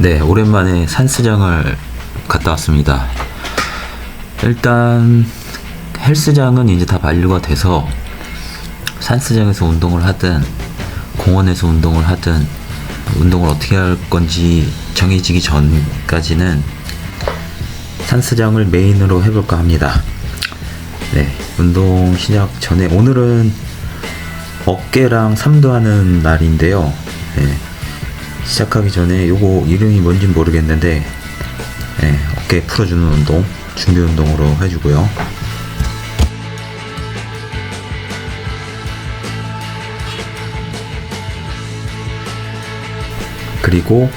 네, 오랜만에 산스장을 갔다 왔습니다. 일단 헬스장은 이제 다 만류가 돼서 산스장에서 운동을 하든 공원에서 운동을 하든 운동을 어떻게 할 건지 정해지기 전까지는 산스장을 메인으로 해볼까 합니다. 네, 운동 시작 전에 오늘은 어깨랑 삼두 하는 날인데요. 네, 시작하기 전에 요거 이름이 뭔지 모르겠는데 네, 어깨 풀어주는 운동 준비 운동으로 해주고요. 그리고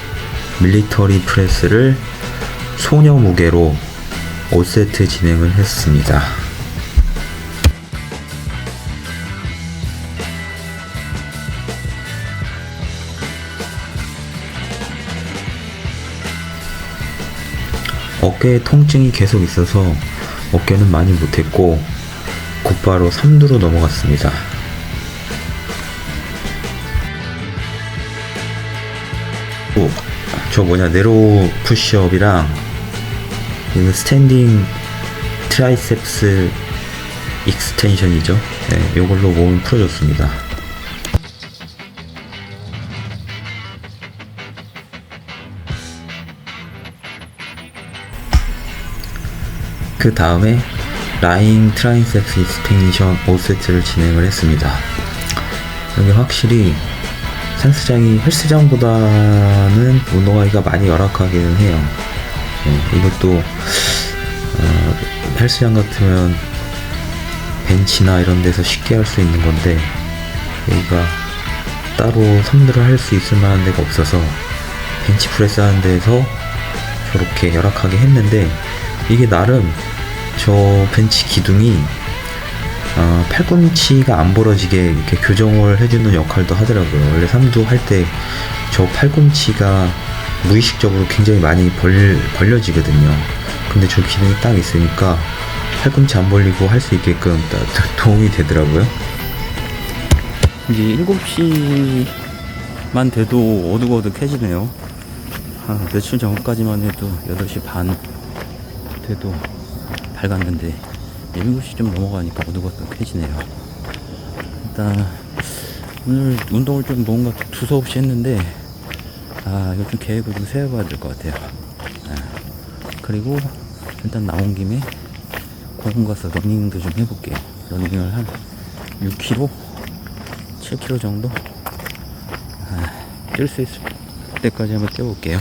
밀리터리 프레스를 소녀 무게로 5세트 진행을 했습니다. 어깨에 통증이 계속 있어서 어깨는 많이 못했고 곧바로 3두로 넘어갔습니다. 또, 저 뭐냐 네로 푸시업이랑 스탠딩 트라이셉스 익스텐션이죠. 네, 이걸로 몸을 풀어줬습니다. 그 다음에 라인 트라이셉스 익스텐션 5세트를 진행을 했습니다. 여기 확실히 산스장이 헬스장보다는 운동하기가 많이 열악하기는 해요. 네, 이것도 어, 헬스장 같으면 벤치나 이런 데서 쉽게 할 수 있는 건데 여기가 따로 선들을 할 수 있을 만한 데가 없어서 벤치 프레스 하는 데서 저렇게 열악하게 했는데 이게 나름 저 벤치 기둥이 어, 팔꿈치가 안 벌어지게 이렇게 교정을 해주는 역할도 하더라고요. 원래 삼두 할 때 저 팔꿈치가 무의식적으로 굉장히 많이 벌, 벌려지거든요. 근데 저 기능이 딱 있으니까 팔꿈치 안 벌리고 할 수 있게끔 딱 도움이 되더라고요. 이제 7시만 돼도 어둑어둑해지네요. 아, 며칠 전까지만 해도 8시 반 돼도 밝았는데 7시 좀 넘어가니까 어둑어둑해지네요. 일단 오늘 운동을 좀 뭔가 두서없이 했는데 아 이거 좀 계획을 좀 세워봐야 될 것 같아요. 아, 그리고 일단 나온 김에 공원 가서 러닝도 좀 해볼게요. 러닝을 한 6km 7km 정도 뛸수 있을 때까지 한번 뛰어볼게요.